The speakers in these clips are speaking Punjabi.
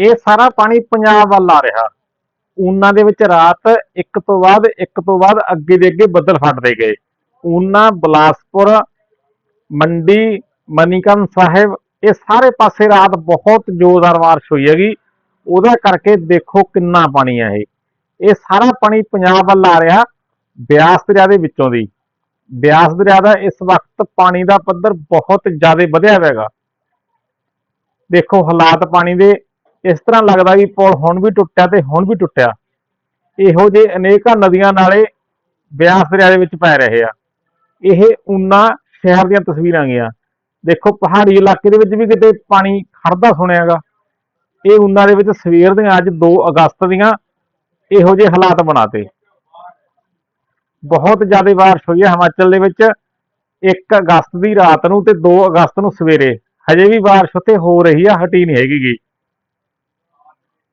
ਇਹ ਸਾਰਾ ਪਾਣੀ ਪੰਜਾਬ ਵੱਲ ਆ ਰਿਹਾ। ਉਹਨਾਂ ਦੇ ਵਿੱਚ ਰਾਤ ਇੱਕ ਤੋਂ ਬਾਅਦ ਇੱਕ ਤੋਂ ਬਾਅਦ ਅੱਗੇ ਦੇ ਅੱਗੇ ਬੱਦਲ ਫਟਦੇ ਗਏ। ਉਹਨਾਂ ਬਲਾਸਪੁਰ, ਮੰਡੀ, ਮਨੀਕਰਨ ਸਾਹਿਬ, ਇਹ ਸਾਰੇ ਪਾਸੇ ਰਾਤ ਬਹੁਤ ਜ਼ੋਰਦਾਰ ਬਾਰਿਸ਼ ਹੋਈ ਹੈਗੀ। ਉਹਦਾ ਕਰਕੇ ਦੇਖੋ ਕਿੰਨਾ ਪਾਣੀ ਹੈ ਇਹ। ਇਹ ਸਾਰਾ ਪਾਣੀ ਪੰਜਾਬ ਵੱਲ ਆ ਰਿਹਾ ਬਿਆਸ ਦਰਿਆ ਦੇ ਵਿੱਚੋਂ ਦੀ। ਬਿਆਸ ਦਰਿਆ ਦਾ ਇਸ ਵਕਤ ਪਾਣੀ ਦਾ ਪੱਧਰ ਬਹੁਤ ਜ਼ਿਆਦਾ ਵਧਿਆ ਹੋਇਆ ਹੈਗਾ। ਦੇਖੋ ਹਾਲਾਤ ਪਾਣੀ ਦੇ ਇਸ ਤਰ੍ਹਾਂ ਲੱਗਦਾ ਵੀ ਪੁਲ ਹੁਣ ਵੀ ਟੁੱਟਿਆ ਤੇ ਹੁਣ ਵੀ ਟੁੱਟਿਆ। ਇਹੋ ਜਿਹੇ ਅਨੇਕਾਂ ਨਦੀਆਂ ਨਾਲੇ ਬਿਆਸ ਦਰਿਆ ਦੇ ਵਿੱਚ ਪੈ ਰਹੇ ਆ। ਇਹ ਉਨਾ ਸ਼ਹਿਰ ਦੀਆਂ ਤਸਵੀਰਾਂ ਗਈਆਂ ਦੇਖੋ, ਪਹਾੜੀ ਇਲਾਕੇ ਦੇ ਵਿੱਚ ਵੀ ਕਿਤੇ ਪਾਣੀ ਖੜਦਾ ਸੁਣਿਆਗਾ। ਇਹ ਉਨਾ ਦੇ ਵਿੱਚ ਸਵੇਰ ਦੀਆਂ ਅੱਜ 2 ਅਗਸਤ ਦੀਆਂ ਇਹੋ ਜਿਹੇ ਹਾਲਾਤ ਬਣਾਤੇ। ਬਹੁਤ ਜ਼ਿਆਦਾ ਬਾਰਿਸ਼ ਹੋਈ ਹੈ ਹਿਮਾਚਲ ਦੇ ਵਿੱਚ। 1 ਅਗਸਤ ਦੀ ਰਾਤ ਨੂੰ ਤੇ 2 ਅਗਸਤ ਨੂੰ ਸਵੇਰੇ। ਹਜੇ ਵੀ ਬਾਰਿਸ਼ ਉੱਥੇ ਹੋ ਰਹੀ ਆ, ਹਟੀ ਨਹੀਂ ਹੈਗੀ ਗੀ।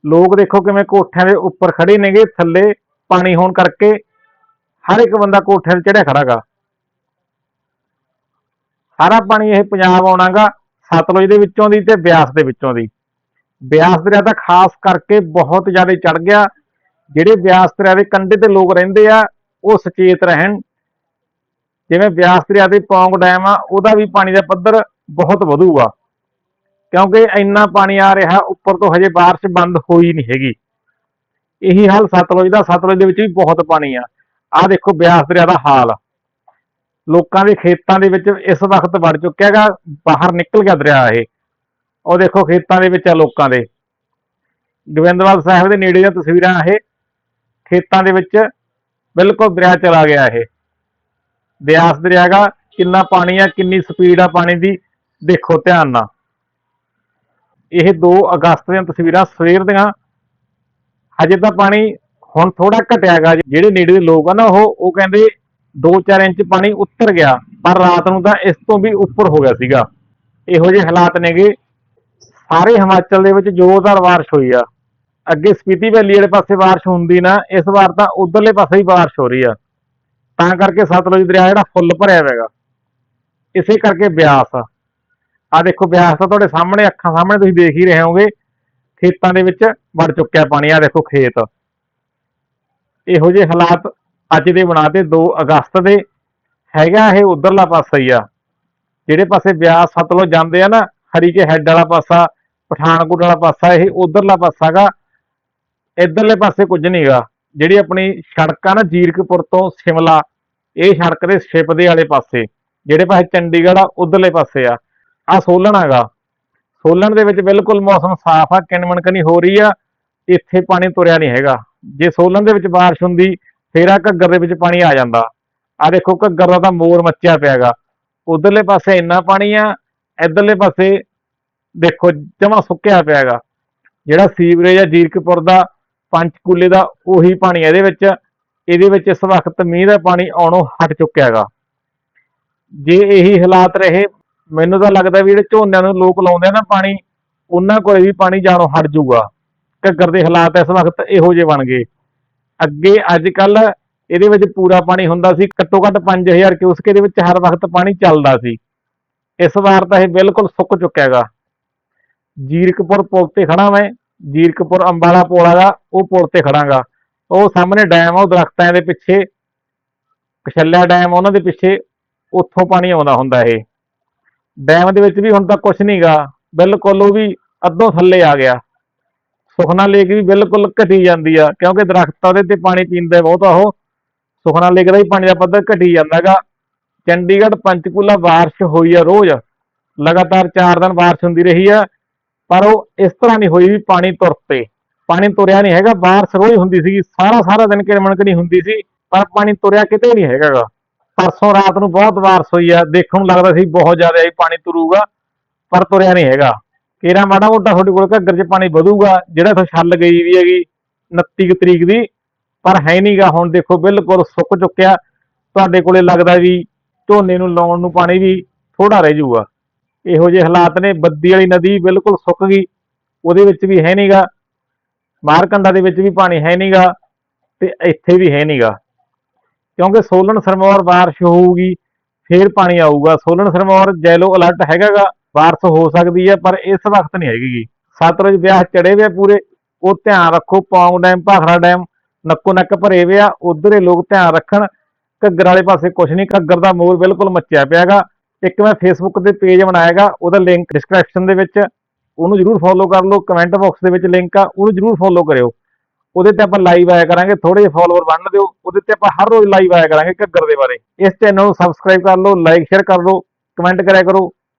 ਲੋਕ ਦੇਖੋ ਕਿਵੇਂ ਕੋਠਿਆਂ ਦੇ ਉੱਪਰ ਖੜੇ ਨੇਗੇ, ਥੱਲੇ ਪਾਣੀ ਹੋਣ ਕਰਕੇ ਹਰ ਇੱਕ ਬੰਦਾ ਕੋਠਿਆਂ ਤੇ ਚੜਿਆ ਖੜਾਗਾ। ਸਾਰਾ ਪਾਣੀ ਇਹ ਪੰਜਾਬ ਆਉਣਾਗਾ, ਸਤਲੁਜ ਦੇ ਵਿੱਚੋਂ ਦੀ ਤੇ ਬਿਆਸ ਦੇ ਵਿੱਚੋਂ ਦੀ। ਬਿਆਸ ਦਰਿਆ ਦਾ ਖਾਸ ਕਰਕੇ ਬਹੁਤ ਜ਼ਿਆਦਾ ਚੜ ਗਿਆ। ਜਿਹੜੇ ਬਿਆਸ ਦਰਿਆ ਦੇ ਕੰਢੇ ਤੇ ਲੋਕ ਰਹਿੰਦੇ ਆ, ਉਹ ਸੁਚੇਤ ਰਹਿਣ। ਜਿਵੇਂ ਬਿਆਸ ਦਰਿਆ ਦੇ ਪੌਂਗ ਡੈਮ ਆ, ਉਹਦਾ ਵੀ ਪਾਣੀ ਦਾ ਪੱਧਰ ਬਹੁਤ ਵਧੂਗਾ। ਕਿਉਂਕਿ ਇੰਨਾ ਪਾਣੀ ਆ ਰਿਹਾ, ਉੱਪਰ ਤੋਂ ਹਜੇ ਬਾਰਿਸ਼ ਬੰਦ ਹੋਈ ਨਹੀਂ ਹੈਗੀ। ਇਹੀ ਹਾਲ ਸਤਲੁਜ ਦਾ ਸਤਲੁਜ ਦੇ ਵਿੱਚ ਵੀ ਬਹੁਤ ਪਾਣੀ ਆ। ਆਹ ਦੇਖੋ ਬਿਆਸ ਦਰਿਆ ਦਾ ਹਾਲ। ਲੋਕਾਂ ਦੇ ਖੇਤਾਂ ਦੇ ਵਿੱਚ ਇਸ ਵਕਤ ਵੜ ਚੁੱਕਿਆ ਹੈਗਾ, ਬਾਹਰ ਨਿਕਲ ਗਿਆ ਦਰਿਆ ਇਹ। ਉਹ ਦੇਖੋ ਖੇਤਾਂ ਦੇ ਵਿੱਚ ਆ ਲੋਕਾਂ ਦੇ। ਗੋਬਿੰਦਵਾਲ ਸਾਹਿਬ ਦੇ ਨੇੜੇ ਦੀਆਂ ਤਸਵੀਰਾਂ ਇਹ, ਖੇਤਾਂ ਦੇ ਵਿੱਚ ਬਿਲਕੁਲ ਦਰਿਆ ਚਲਾ ਗਿਆ ਇਹ। ਬਿਆਸ ਦਰਿਆ ਦਾ ਕਿੰਨਾ ਪਾਣੀ ਆ, ਕਿੰਨੀ ਸਪੀਡ ਆ ਪਾਣੀ ਦੀ, ਦੇਖੋ ਧਿਆਨ ਨਾਲ। ਇਹ 2 ਅਗਸਤ ਦੀਆਂ ਤਸਵੀਰਾਂ ਸਵੇਰ ਦੀਆਂ। ਹਜੇ ਤਾਂ ਪਾਣੀ ਹੁਣ ਥੋੜਾ ਘਟਿਆਗਾ ਜਿਹੜੇ ਨੇੜੇ ਦੇ ਲੋਕ ਆ ਨਾ ਉਹ ਉਹ ਕਹਿੰਦੇ 2-4 ਇੰਚ ਪਾਣੀ ਉੱਤਰ ਗਿਆ। ਪਰ ਰਾਤ ਨੂੰ ਤਾਂ ਇਸ ਤੋਂ ਵੀ ਉੱਪਰ ਹੋ ਗਿਆ ਸੀਗਾ। ਇਹੋ ਜਿਹੇ ਹਾਲਾਤ ਨੇਗੇ। ਸਾਰੇ ਹਿਮਾਚਲ ਦੇ ਵਿੱਚ ਜ਼ੋਰਦਾਰ ਬਾਰਿਸ਼ ਹੋਈ ਆ। ਅੱਗੇ ਸਪੀਤੀ ਵੈਲੀ ਵਾਲੇ ਪਾਸੇ ਬਾਰਿਸ਼ ਹੁੰਦੀ ਨਾ, ਇਸ ਵਾਰ ਤਾਂ ਉਧਰਲੇ ਪਾਸੇ ਹੀ ਬਾਰਿਸ਼ ਹੋ ਰਹੀ ਆ। ਤਾਂ ਕਰਕੇ ਸਤਲੁਜ ਦਰਿਆ ਜਿਹੜਾ ਫੁੱਲ ਭਰਿਆ ਹੋਵੇਗਾ ਇਸੇ ਕਰਕੇ ਬਿਆਸ ਆ ਦੇਖੋ ਬਿਆਸ ਤਾਂ ਤੁਹਾਡੇ ਸਾਹਮਣੇ, ਅੱਖਾਂ ਸਾਹਮਣੇ ਤੁਸੀਂ ਦੇਖ ਹੀ ਰਹੇ ਹੋਗੇ ਖੇਤਾਂ ਦੇ ਵਿੱਚ ਵੜ ਚੁੱਕਿਆ ਪਾਣੀ ਆ ਦੇਖੋ ਖੇਤ। ਇਹੋ ਜਿਹੇ ਹਾਲਾਤ ਅੱਜ ਦੇ ਬਣਾਤੇ 2 ਅਗਸਤ ਦੇ। ਹੈਗਾ ਇਹ ਉਧਰਲਾ ਪਾਸਾ ਹੀ ਆ। ਜਿਹੜੇ ਪਾਸੇ ਬਿਆਸ ਸਤਲੁਜ ਜਾਂਦੇ ਆ ਨਾ, ਹਰੀ ਕੇ ਹੈੱਡ ਵਾਲਾ ਪਾਸਾ, ਪਠਾਨਕੋਟ ਵਾਲਾ ਪਾਸਾ, ਇਹ ਉਧਰਲਾ ਪਾਸਾਗਾ ਇਧਰਲੇ ਪਾਸੇ ਕੁਝ ਨਹੀਂਗਾ ਜਿਹੜੀ ਆਪਣੀ ਸੜਕ ਆ ਨਾ ਜੀਰਕਪੁਰ ਤੋਂ ਸ਼ਿਮਲਾ, ਇਹ ਸੜਕ ਦੇ ਸ਼ਿਪ ਦੇ ਵਾਲੇ ਪਾਸੇ। ਜਿਹੜੇ ਪਾਸੇ ਚੰਡੀਗੜ੍ਹ ਆ, ਉਧਰਲੇ ਪਾਸੇ ਆ। ਆ ਸੋਲਣ ਹੈਗਾ। ਸੋਲਣ ਦੇ ਵਿੱਚ ਬਿਲਕੁਲ ਮੌਸਮ ਸਾਫ਼ ਆ ਕਿਣਮਣ ਕਨੀ ਹੋ ਰਹੀ ਆ, ਇੱਥੇ ਪਾਣੀ ਤੁਰਿਆ ਨਹੀਂ ਹੈਗਾ। ਜੇ ਸੋਲਣ ਦੇ ਵਿੱਚ ਬਾਰਿਸ਼ ਹੁੰਦੀ, ਫੇਰ ਆ ਘੱਗਰ ਦੇ ਵਿੱਚ ਪਾਣੀ ਆ ਜਾਂਦਾ। ਆ ਦੇਖੋ, ਘੱਗਰ ਦਾ ਤਾਂ ਮੋਰ ਮੱਚਿਆ ਪਿਆਗਾ ਉਧਰਲੇ ਪਾਸੇ ਇੰਨਾ ਪਾਣੀ ਆ, ਇਧਰਲੇ ਪਾਸੇ ਦੇਖੋ, ਜਮਾ ਸੁੱਕਿਆ ਪਿਆਗਾ ਜਿਹੜਾ ਸੀਵਰੇਜ ਆ ਜੀਰਕਪੁਰ ਦਾ, ਪੰਚਕੂਲੇ ਦਾ, ਉਹੀ ਪਾਣੀ ਇਹਦੇ ਵਿੱਚ। ਇਹਦੇ ਵਿੱਚ ਇਸ ਵਕਤ ਮੀਂਹ ਦਾ ਪਾਣੀ ਆਉਣੋਂ ਹਟ ਚੁੱਕਿਆ ਹੈਗਾ। ਜੇ ਇਹੀ ਹਾਲਾਤ ਰਹੇ ਮੈਨੂੰ ਤਾਂ ਲੱਗਦਾ ਵੀ ਜਿਹੜੇ ਝੋਨਿਆਂ ਨੂੰ ਲੋਕ ਲਾਉਂਦੇ ਆ ਨਾ ਪਾਣੀ, ਉਹਨਾਂ ਕੋਲੇ ਵੀ ਪਾਣੀ ਜਾਣੋਂ ਹਟ ਜਾਊਗਾ। ਘੱਗਰ ਦੇ ਹਾਲਾਤ ਇਸ ਵਕਤ ਇਹੋ ਜਿਹੇ ਬਣ ਗਏ। ਅੱਗੇ ਅੱਜ ਕੱਲ ਇਹਦੇ ਵਿੱਚ ਪੂਰਾ ਪਾਣੀ ਹੁੰਦਾ ਸੀ, ਘੱਟੋ ਘੱਟ 5000 ਕਿਊਸਕ ਇਹਦੇ ਵਿੱਚ ਹਰ ਵਕਤ ਪਾਣੀ ਚੱਲਦਾ ਸੀ। ਇਸ ਵਾਰ ਤਾਂ ਇਹ ਬਿਲਕੁਲ ਸੁੱਕ ਚੁੱਕਿਆ ਹੈਗਾ। ਜੀਰਕਪੁਰ ਪੁਲ ਤੇ ਖੜਾ ਮੈਂ, ਜੀਰਕਪੁਰ ਅੰਬਾਲਾ ਪੁਲ ਹੈਗਾ ਉਹ ਪੁਲ ਤੇ ਖੜਾਂਗਾ ਉਹ ਸਾਹਮਣੇ ਡੈਮ ਆ, ਉਹ ਦਰਖਤਾਂ ਦੇ ਪਿੱਛੇ ਕਸ਼ਲਿਆ ਡੈਮ ਉਹਨਾਂ ਦੇ ਪਿੱਛੇ, ਉੱਥੋਂ ਪਾਣੀ ਆਉਂਦਾ ਹੁੰਦਾ ਇਹ। ਡੈਮ ਦੇ ਵਿੱਚ ਵੀ ਹੁਣ ਤਾਂ ਕੁਝ ਨਹੀਂਗਾ ਬਿਲਕੁਲ ਉਹ ਵੀ ਅੱਧੋਂ ਥੱਲੇ ਆ ਗਿਆ। ਸੁਖਨਾ ਲੇਕ ਵੀ ਬਿਲਕੁਲ ਘਟੀ ਜਾਂਦੀ ਆ, ਕਿਉਂਕਿ ਦਰਖਤਾਂ ਦੇ ਤੇ ਪਾਣੀ ਪੀਂਦੇ ਬਹੁਤ ਆ ਉਹ। ਸੁਖਨਾ ਲੇਕ ਦਾ ਵੀ ਪਾਣੀ ਦਾ ਪੱਧਰ ਘਟੀ ਜਾਂਦਾਗਾ ਚੰਡੀਗੜ੍ਹ ਪੰਚਕੂਲਾ ਬਾਰਿਸ਼ ਹੋਈ ਆ ਰੋਜ਼। ਲਗਾਤਾਰ 4 ਦਿਨ ਬਾਰਿਸ਼ ਹੁੰਦੀ ਰਹੀ ਆ। ਪਰ ਉਹ ਇਸ ਤਰ੍ਹਾਂ ਨਹੀਂ ਹੋਈ ਵੀ ਪਾਣੀ ਤੁਰ ਪਏ। ਪਾਣੀ ਤੁਰਿਆ ਨਹੀਂ ਹੈਗਾ, ਬਾਰਿਸ਼ ਰੋਜ਼ ਹੁੰਦੀ ਸੀਗੀ। ਸਾਰਾ ਸਾਰਾ ਦਿਨ ਕਿਰਮਣਕ ਨਹੀਂ ਹੁੰਦੀ ਸੀ, ਪਰ ਪਾਣੀ ਤੁਰਿਆ ਕਿਤੇ ਨਹੀਂ ਹੈਗਾਗਾ। ਪਰਸੋਂ ਰਾਤ ਨੂੰ ਬਹੁਤ ਬਾਰਿਸ਼ ਹੋਈ ਆ, ਦੇਖਣ ਨੂੰ ਲੱਗਦਾ ਸੀ ਬਹੁਤ ਜ਼ਿਆਦਾ ਹੀ ਪਾਣੀ ਤੁਰੂਗਾ, ਪਰ ਤੁਰਿਆ ਨਹੀਂ ਹੈਗਾ। ਕੇਰਾ ਮਾੜਾ ਮੋਟਾ ਤੁਹਾਡੇ ਕੋਲ ਘੱਗਰ 'ਚ ਪਾਣੀ ਵਧੂਗਾ, ਜਿਹੜਾ ਇੱਥੋਂ ਛੱਲ ਗਈ ਵੀ ਹੈਗੀ 29 ਕੁ ਤਰੀਕ ਦੀ, ਪਰ ਹੈ ਨਹੀਂਗਾ ਹੁਣ ਦੇਖੋ ਬਿਲਕੁਲ ਸੁੱਕ ਚੁੱਕਿਆ। ਤੁਹਾਡੇ ਕੋਲੇ ਲੱਗਦਾ ਵੀ ਝੋਨੇ ਨੂੰ ਲਾਉਣ ਨੂੰ ਪਾਣੀ ਵੀ ਥੋੜਾ ਰਹਿ ਜਾਊਗਾ। ਇਹੋ ਜਿਹੇ ਹਾਲਾਤ ਨੇ, ਬੱਦੀ ਵਾਲੀ ਨਦੀ ਬਿਲਕੁਲ ਸੁੱਕ ਗਈ, ਉਹਦੇ ਵਿੱਚ ਵੀ ਹੈ ਨਹੀਂਗਾ ਮਾਰਕੰਡਾ ਦੇ ਵਿੱਚ ਵੀ ਪਾਣੀ ਹੈ ਨਹੀਂਗਾ ਤੇ ਇੱਥੇ ਵੀ ਹੈ ਨਹੀਂਗਾ ਕਿਉਂਕਿ ਸੋਲਨ ਸਰਮੌਰ ਬਾਰਿਸ਼ ਹੋਊਗੀ, ਫੇਰ ਪਾਣੀ ਆਊਗਾ। ਸੋਲਨ ਸਰਮੌਰ ਜੈਲੋ ਅਲਰਟ ਹੈਗਾਗਾ, ਬਾਰਿਸ਼ ਹੋ ਸਕਦੀ ਹੈ, ਪਰ ਇਸ ਵਕਤ ਨਹੀਂ ਹੈਗੀ ਗੀ। ਸਤਲੁਜ ਵਿਆਹ ਚੜੇ ਵੇ ਪੂਰੇ, ਉਹ ਧਿਆਨ ਰੱਖੋ ਪੌਂਗ ਡੈਮ, ਭਾਖੜਾ ਡੈਮ, ਨੱਕੋ ਨੱਕ ਭਰੇ ਵੇ ਆ, ਉਧਰ ਲੋਕ ਧਿਆਨ ਰੱਖਣ। ਘੱਗਰ ਵਾਲੇ ਪਾਸੇ ਕੁਝ ਨਹੀਂ, ਘੱਗਰ ਦਾ ਮੋਰ ਬਿਲਕੁਲ ਮੱਚਿਆ ਪਿਆਗਾ। ਇੱਕ ਮੈਂ ਫੇਸਬੁੱਕ ਤੇ ਪੇਜ ਬਣਾਇਆਗਾ, ਉਹਦਾ ਲਿੰਕ ਡਿਸਕ੍ਰਿਪਸ਼ਨ ਦੇ ਵਿੱਚ, ਉਹਨੂੰ ਜਰੂਰ ਫੋਲੋ ਕਰ ਲਓ ਕਮੈਂਟ ਬਾਕਸ ਦੇ ਵਿੱਚ ਲਿੰਕ ਆ, ਉਹਨੂੰ ਜਰੂਰ ਫੋਲੋ ਕਰਿਓ। ਉਹਦੇ ਤੇ ਆਪਾਂ ਲਾਈਵ ਆਇਆ ਕਰਾਂਗੇ ਥੋੜੇ ਜਿਹੇ ਫਾਲੋਅਰ ਬਣ ਦਿਓ, ਉਹਦੇ ਤੇ ਆਪਾਂ ਹਰ ਰੋਜ਼ ਲਾਈਵ ਆਇਆ ਕਰਾਂਗੇ ਘੱਗਰ ਦੇ ਬਾਰੇ। ਇਸ ਚੈਨਲ ਨੂੰ ਸਬਸਕ੍ਰਾਈਬ ਕਰ ਲਓ ਲਾਈਕ ਸ਼ੇਅਰ ਕਰ ਲਓ ਕਮੈਂਟ ਕਰਿਆ ਕਰੋ।